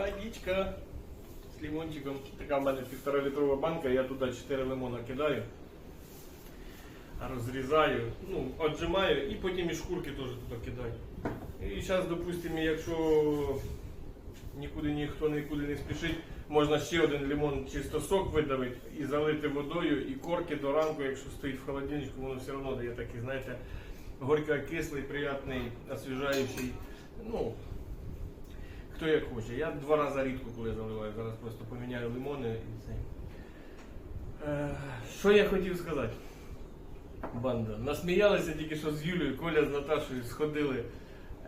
Водичка з лимончиком. Така в мене півтора літрова банка, я туди 4 лимона кидаю. Розрізаю, ну, отжимаю і потім і шкурки теж туди кидаю. І зараз, допустимо, якщо нікуди ніхто нікуди не спішить, можна ще один лимон чисто сок видавити і залити водою, і корки до ранку, якщо стоїть в холодильнику, воно все одно дає такий, знаєте, горько-кислий, приятний, освіжаючий. Ну, хто як хоче. Я два рази рідко коли заливаю, зараз просто поміняю лимони і це. Е, що я хотів сказати? Банда. Насміялися тільки що з Юлією, Коля з Наташою сходили,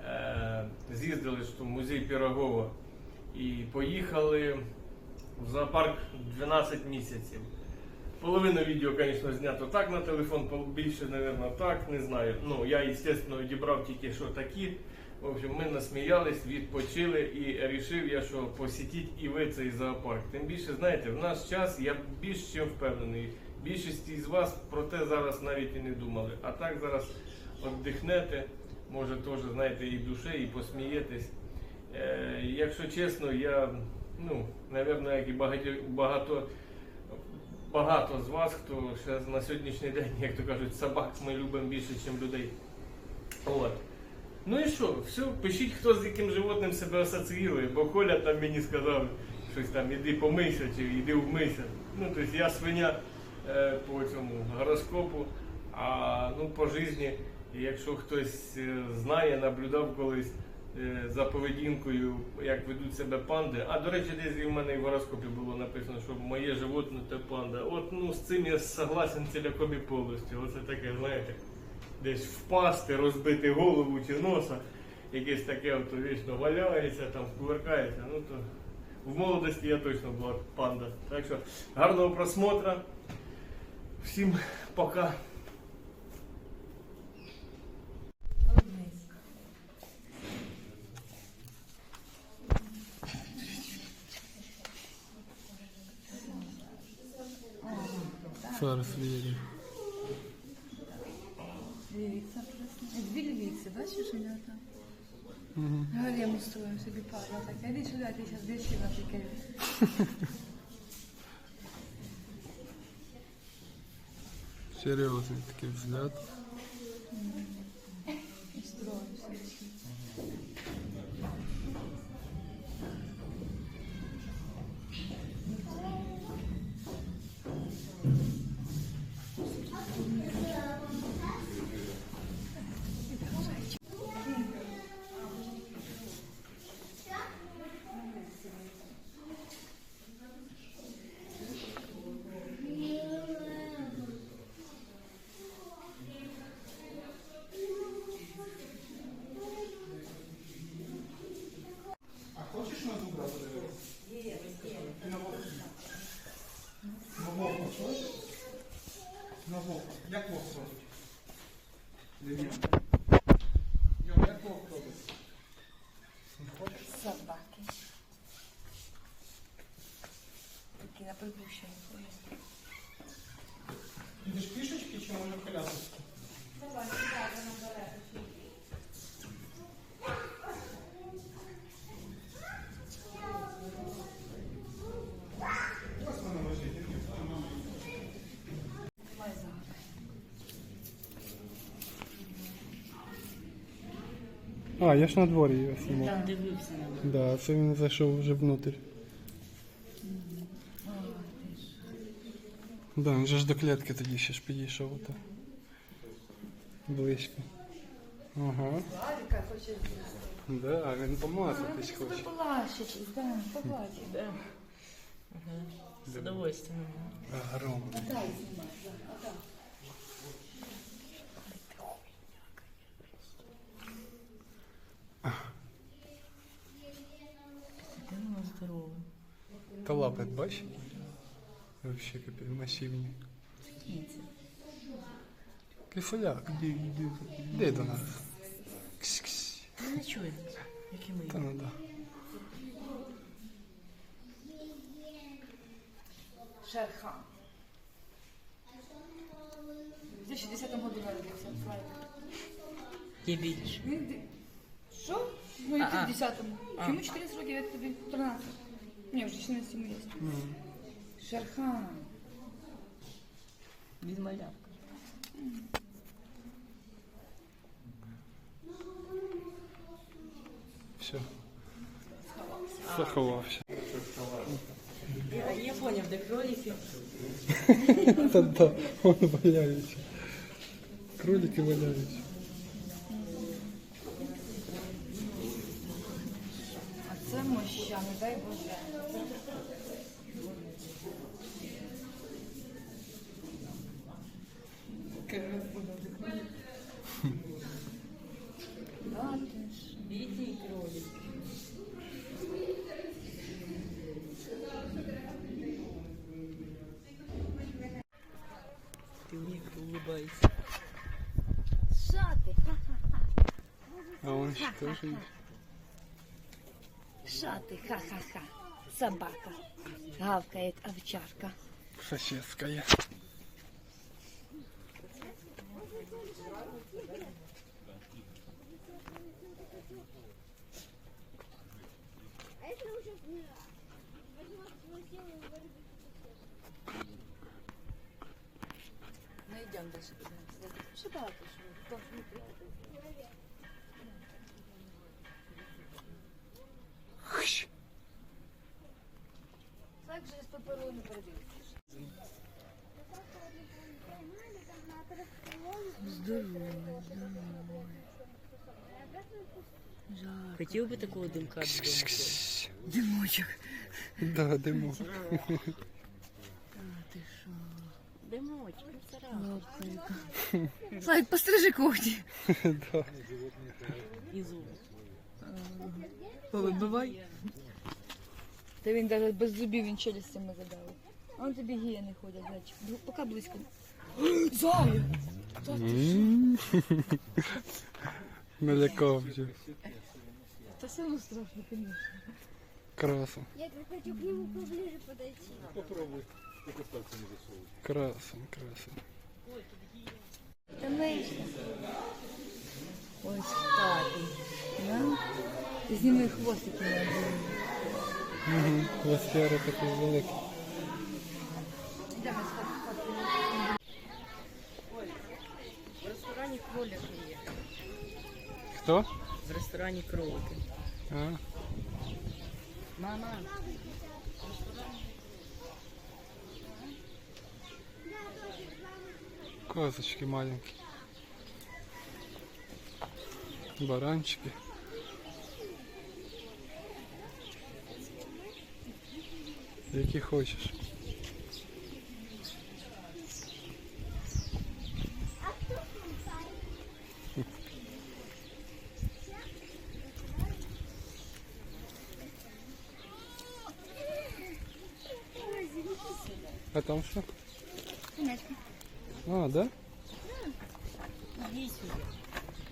е, з'їздили в музей Пірогова і поїхали в зоопарк 12 місяців. Половину відео, звісно, знято так на телефон, більше, мабуть, так, не знаю. Ну, я, звісно, відібрав тільки що такі. В общем, ми насміялись, відпочили і вирішив я, що посітіть і ви цей зоопарк. Тим більше, знаєте, в наш час я більш чим впевнений. Більшість із вас про те зараз навіть і не думали. А так зараз віддихнете, може теж, знаєте, і в душі, і посмієтесь. Е, якщо чесно, я, ну, напевно, як і багато, багато, багато з вас, хто ще на сьогоднішній день, як то кажуть, собак ми любимо більше, ніж людей. От. Ну і що, все, пишіть, хто з яким животним себе асоціює, бо Коля там мені сказав щось там, іди помийся чи іди вмийся. Ну, тобто я свиня е, по цьому гороскопу, а ну по житті, якщо хтось е, знає, наблюдав колись е, за поведінкою, як ведуть себе панди. А до речі, десь в мене в гороскопі було написано, що моє животне це панда. От ну з цим я согласен ціляком і повністю. Оце таке, знаєте десь впасти, розбити голову чи носа, якесь таке от вічно валяється, там кувыркається. Ну то в молодості я точно була панда. Так що гарного просмотра. Всім пока. Зараз вірю. У нього там? Угу. Гарем устроїв собі парня. Так, іди сюди, ти зараз дівчина таке. Серйозний такий взгляд. Устроїв собі. А хочеш на зубра подивитися? Ти на вовку. На вовку хочеш? На вовку. Як вовк робить? Дивіться. Йо, як вовк робить? Не хочеш? Собаки. Такі на припущення ходять. Ідеш пішечки чи може колясочки? Ось вона лежить. Май загадку. А, я ж на дворі його знімав. Там дивився на мене. Да, це він зайшов вже внутрь. Да, він же ж до клітки тоді ще ж підійшов ото. Близько. Ага. Ларіка хоче. Да, він помазатись хоче. полащить, да, побачить. Да. Ага. З удовольствием. Огромний. Дай знімай, да, а так. Де воно здорове? Та лапи, бачиш? Вообще капець масивні. Кисоляк, іди, іди, іди до нас. Ксь-ксь. Ну не чує, як і ми. Та ну да. Шерхан. В 2010 году народився. Фрайк. Більше. Що? Ну, и ты в десятом. А. Ему 14 років, я тобі 13. Ні, вже 14 йому є. Шерхан. Він малявка. Все. Заховався. Я, я поняв, де кролики. Та да, вони валяються. Кролики валяються. А це моща, не дай Боже. Он ще теж є. Що ти? Ха-ха-ха. Собака. Гавкает овчарка. Сосідська. Ну йдемо далі. Що багато що? Так же з паперону передивитися. Хотів би такого димка додому? Димочок. Да, димок. Ти що? Димочок, раз. Пострижи когті. Да. І зуби. Повибивай. Та він навіть без зубів він челюстями задав. А он тобі гієни ходять, зайчик. Ну, Поки близько. Заю! М. Налякався. Та все одно страшно, звісно. Красен. Я хочу к нему поближе подойти. Красен, красен. Та мишка. Ось так. Да? Зніми хвостики на голові. Угу. Востяри такий великий. Йдемо сфоткати. В ресторані кролики є. Хто? В ресторані кролики. А? Мама. Козочки маленькі. Баранчики. Які хочеш. А там що? А, да? Іди сюди.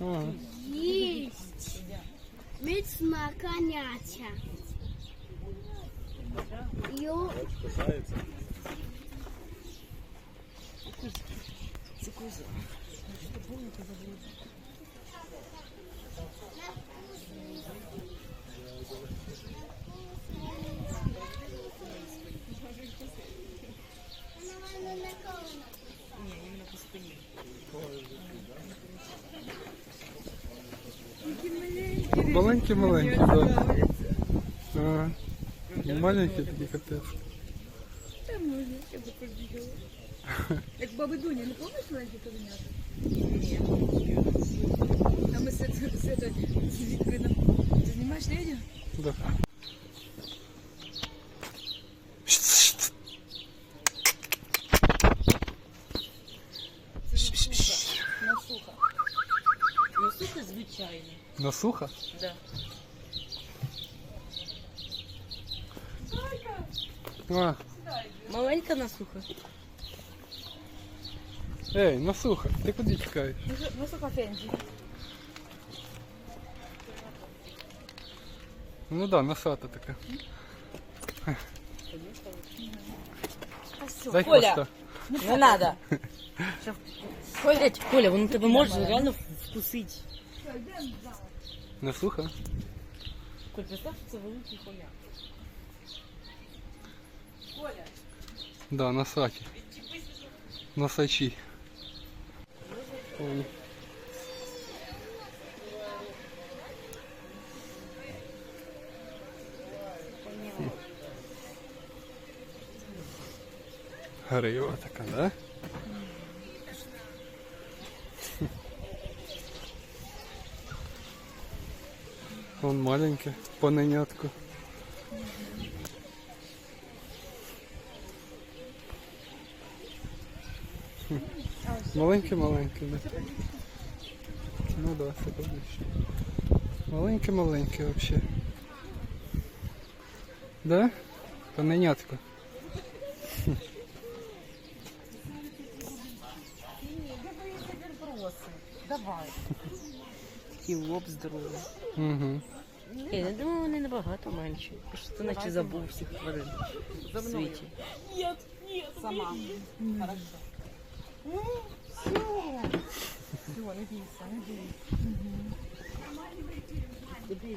Ага. Есть. Міцна коняча. По. Маленькі-маленькі, так. Ага. Маленькі такі. Та можна, я би. Як баби Дуня, не пам'ятаєш маленькі козенята? Ні. А ми з з- з- з відкритим. Ти знімаєш на відео? Да. Насуха. Ну, сухо звичайно. Насуха? Да. А, Маленька насуха. Ей, насуха, ти куди тікаєш? Насуха Фенджі. Ну да, носата така. Дай Коля. хвоста. Не надо. Коля, Коля, воно тебе може реально вкусить. Насуха? Коль, представ, що це великий коняк. Коля, Да, носаті. Носачі. Ой. Грива така, да? Вон маленьке, поненятко. Маленьке-маленьке, да. Ну да, це побільше. Маленьке-маленьке вообще. Да? Поненятко. давай. Такий лоб здоровий. Угу. Я не думаю, вони набагато менші. Просто ти наче забув всіх тварин в світі. Сама. Хорошо. Ну, все. Все, не бійся, не бійся. Тобі.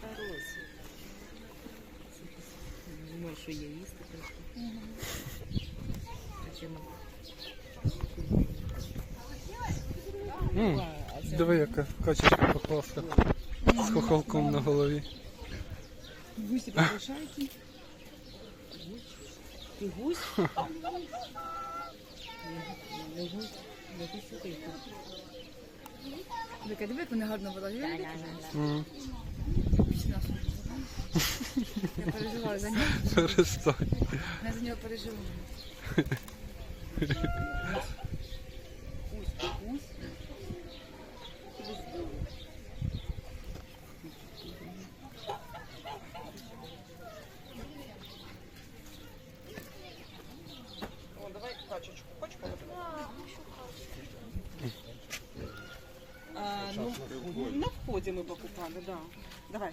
Хороший. Думаю, що є їсти. А чим? М, Диви, яка качечка похваста. З хохолком на голові. Гусі приглашають. Ти гусь? Диви, як вони гарно вилазять. Я переживаю за нього. Перестань. Я за нього переживаю. Гусь, ти гусь? О, давай качечку. Хочешь положить? А, ну, на входе мы покупали, да. Давай.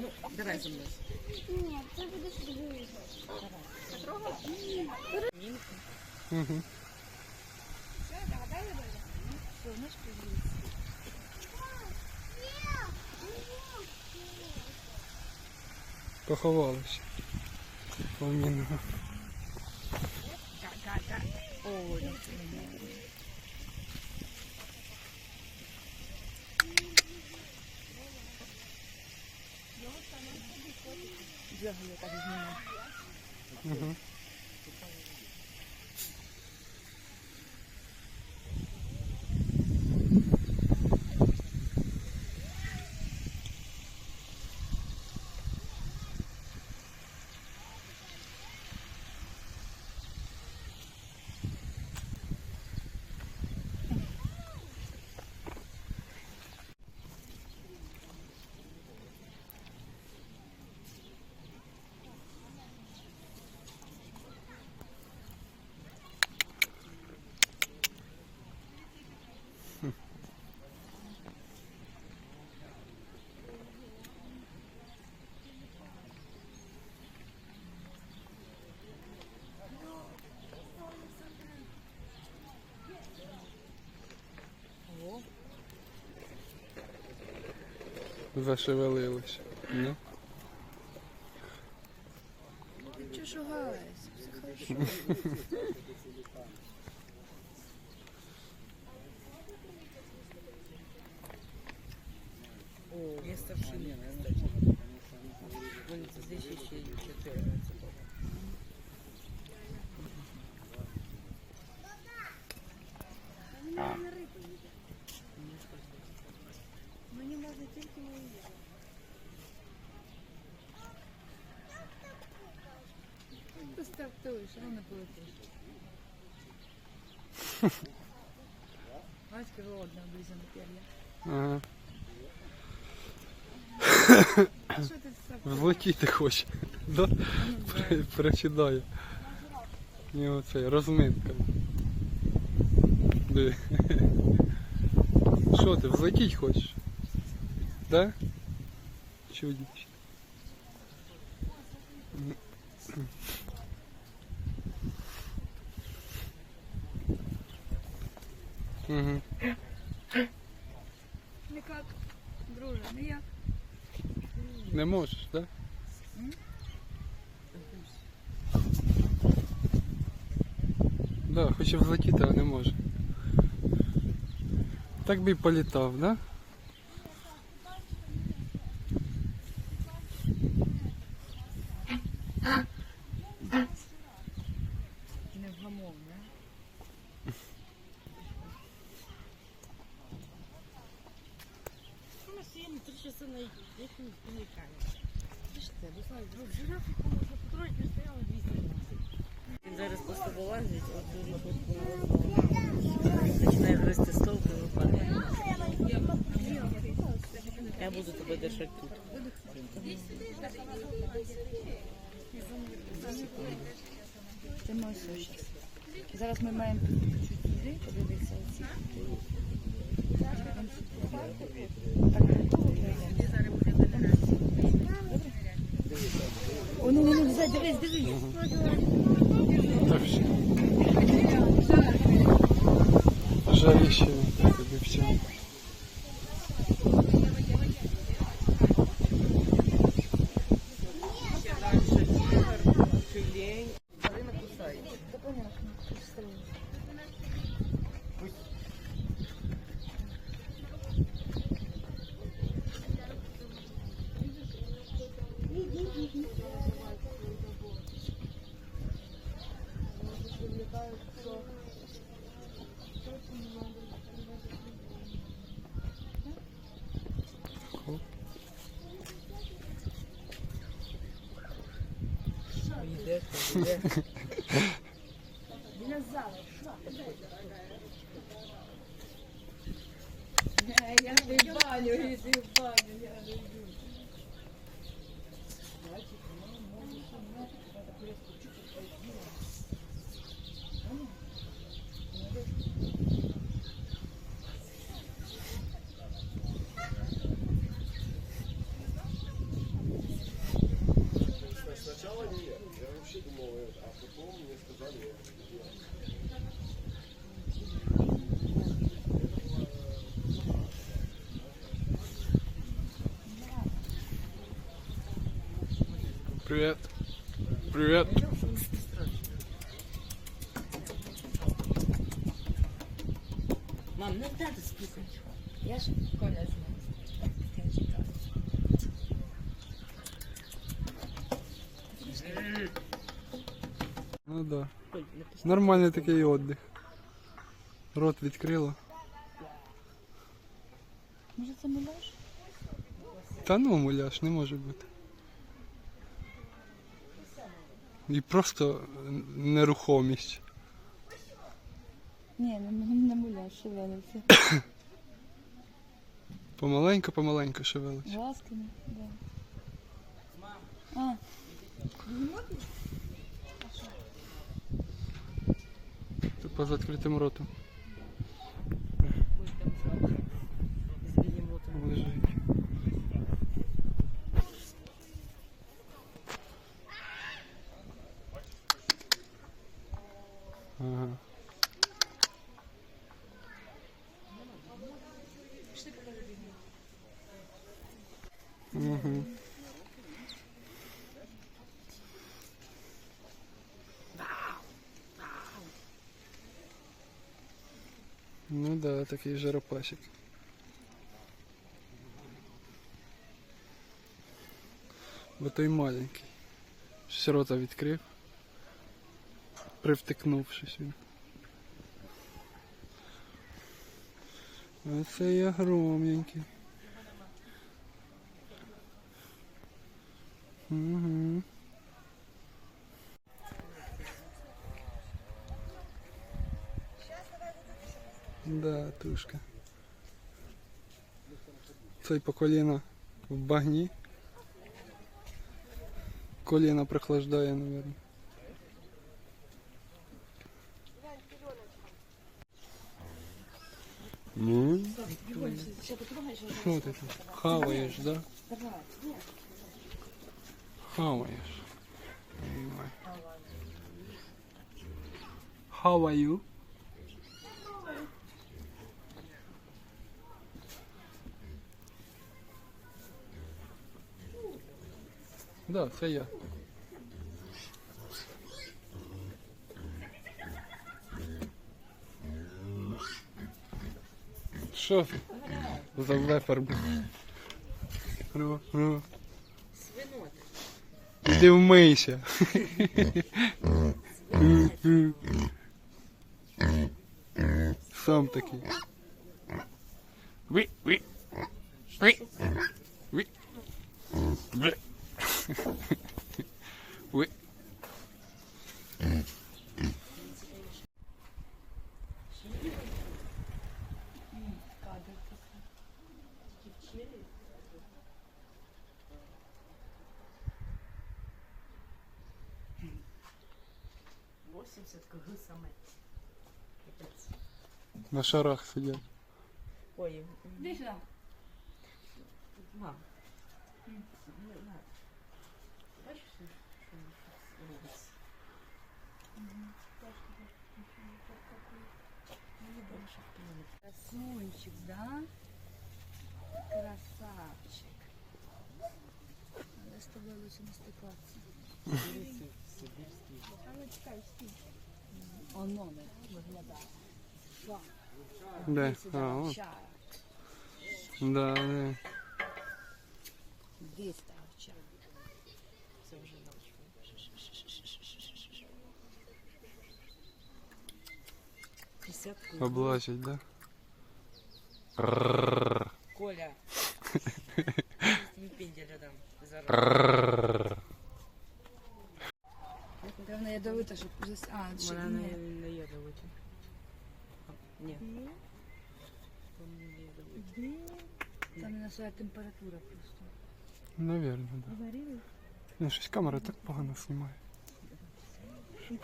Ну, давай за мной. Ні, це буде другий. Угу. Поховалися. Помінно. Угу. Mm-hmm. Ну. Чого шугаєшся? Все хорошо є старшини. Вони це здесь ще є чотири. Мені можна тільки мої. Ти стартуєш, а не полетиш. Батька голодна, облизана пер'я. Ага. Що ти стартуєш? Злетіти хоче. Причідає. І оце розминка. Що ти, взлетіть хочеш? Да? Чудіч. Угу. Никак, друже, ніяк. Не можеш, так? Да, хоче взлетіти, а не може. Так би й політав, да? Невгамовне. Ну, часи на уникальні. Бачите, ну, можна потроїть, не стояли 200 Він зараз просто вилазить, от тут на тут починає гризти стовп і випадає. Я буду тебе держати тут. Це моє суші. Зараз ми маємо чуть сюди, подивитися оці. О, ну, ну, ну, дивись, дивись. Так все. Yeah. Привіт. Мам, не треба стукати. Я ж коня знаю. Я чекаю. Ну да. Нормальний такий віддих. Рот відкрила. Може це муляж? Та ну, муляж, не може бути. І просто нерухомість. Ні, не, не муляж, шевелиться. Помаленьку, помаленьку шевелить. Глазками, да. А, Тупо поза відкритим ротом Ой, там ззаду. З бігемотом. лежить. Ага. Угу. Ну да, такий жаропасик. Бо той маленький. Щось рота відкрив. Привтикнувшись він. А цей огромненький. Угу. Да, тушка. Цей по коліна в багні. Коліна прохлаждає, наверное. Ну, що ти тут? Хаваєш, да? Хаваєш. How are you? Да, це я. Що за лефер? Свинота. Іди вмийся. Сам такий. Ви, ви. Ви. Ви. Ви. Ви. — 80 кг саме. Капець. На шарах сидять. Ой, Іди сюди. на. Не, на. Бачиш, що що робиться? Красунчик, да? Красавчик. Надо с тобой лучше не стыкаться. А ну чекай, стій. Оно не виглядає. Що? Де? Іди сюди, А, от. овчар. Да, да. Іди сюди, овчар. Це вже ночі. Десятку. Облазять, да? Коля. Пенделя дам. Зараз. Ядовита, щоб. А, ще Вона ні. не, не ядовита. Ні. Вона не ядовита. Там не своя температура просто. Наверно, да. Ну, щось камера так погано знімає.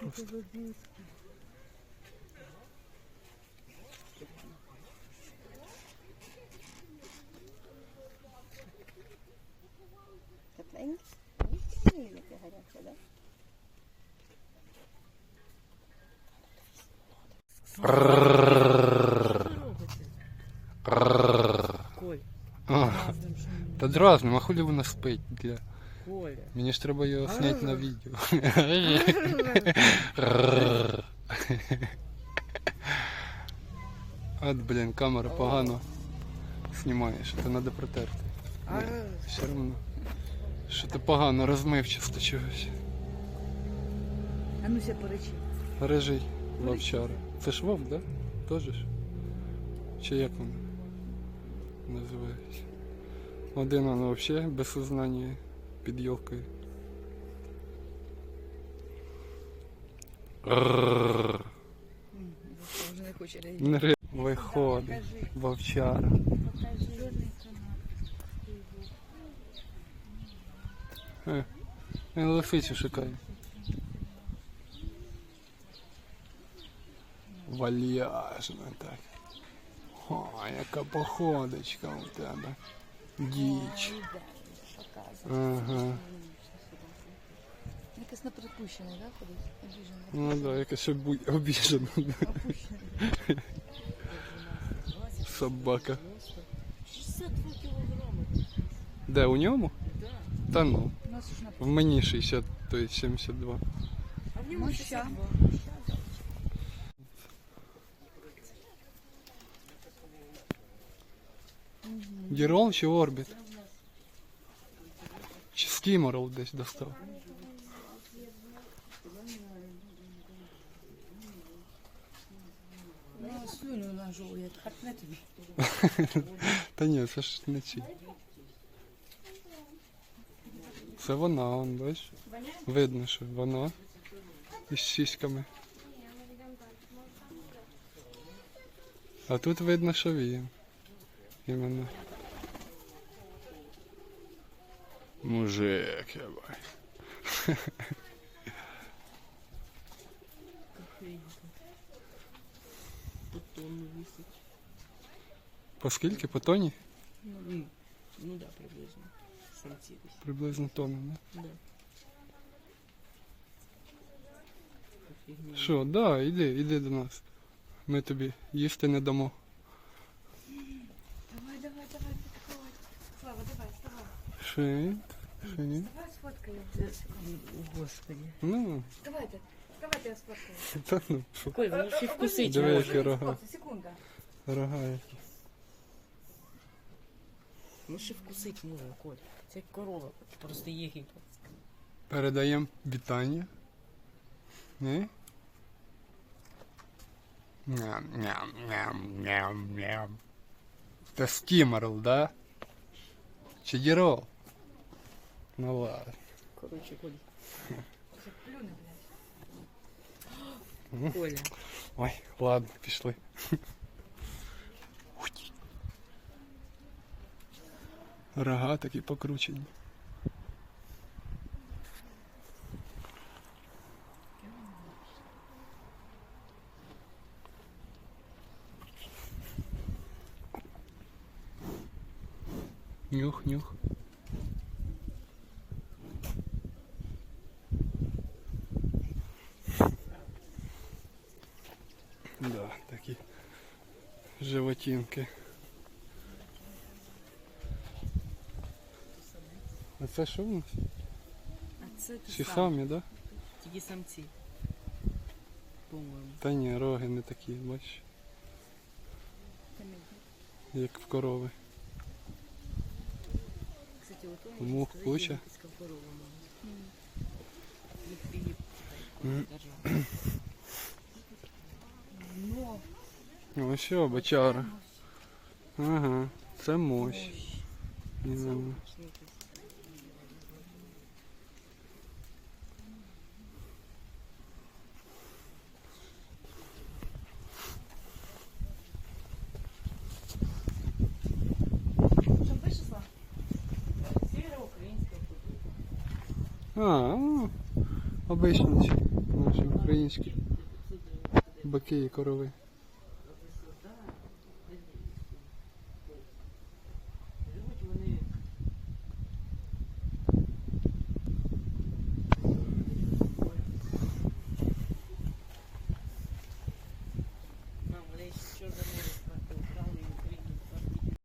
Просто. Тепленьке? Ні, яке гаряче, да? Що робите? Коль. А, Разним шумом. Та дразним, а хулі вона спить для. Мені ж треба його зняти на відео. От, блін, камера погано знімає, що то треба протерти. Все одно. Що то погано, розмивчасто чогось. А ну ся поречи. Режий вовчара. Це ж вовк, да? Тоже ж? Чи як він називається? Один він взагалі без сознання під йолкою. Вже не хоче. Виходить. Вовчара. Е, Він лисицю шукає. Вальяжно так. О, яка походочка у тебе. Діч. Ага. Якось на припущений, да, ходить? Обіжений. Ну да, якась обу- обіжена. Собака. 62 кілограми. Де у ньому? Да. Та ну. У нас ж на В мені 60, то есть 72. А в ньому Моща. 62. Дірол чи Орбіт? Чи Скіморол десь достав? Ну, слюню нажовує, хапне тобі. Та ні, це ж не ці. Це вона, он, бачиш? Видно, що вона із сіськами. А тут видно, що він. Іменно. Мужик, я бай. Тут тонну висить. По скільки? По тоні? Ну, ну да, приблизно. Самці десь. Приблизно тонну, не? Да. Що, да, іди, іди до нас. Ми тобі їсти не дамо. Давай, давай, давай, підходь. Слава, давай, вставай. Шить. Вставай, сфоткаю. Господи. Ну, Давайте, давайте я сфоткаю. та ну, що. Коль, воно ще й вкусить Диви, може. які рога. Хлопці, секунда. Рога які. Ну ще вкусить може, Коль. Це як корова, просто єгипет. Передаємо вітання. Не? Ням, ням, ням, ням, ням. Це стімерл, да? Чи дірол? Ну ладно. Коротше, Коль. Це плюне, блядь. Коля. Ой, ладно, пішли. Рога такі покручені. Нюх, нюх. Да, такі животинки. Це що у нас? А це ти Всі сам. самі, да? Тільки самці. По-моєму. Та ні, роги не такі, бачиш. Як в корови. Кстати, от он Мух сказати, куча. корова. Їх. Ну, Ось що, бачара. Ага, це мощь. Іменно. що Qué coro.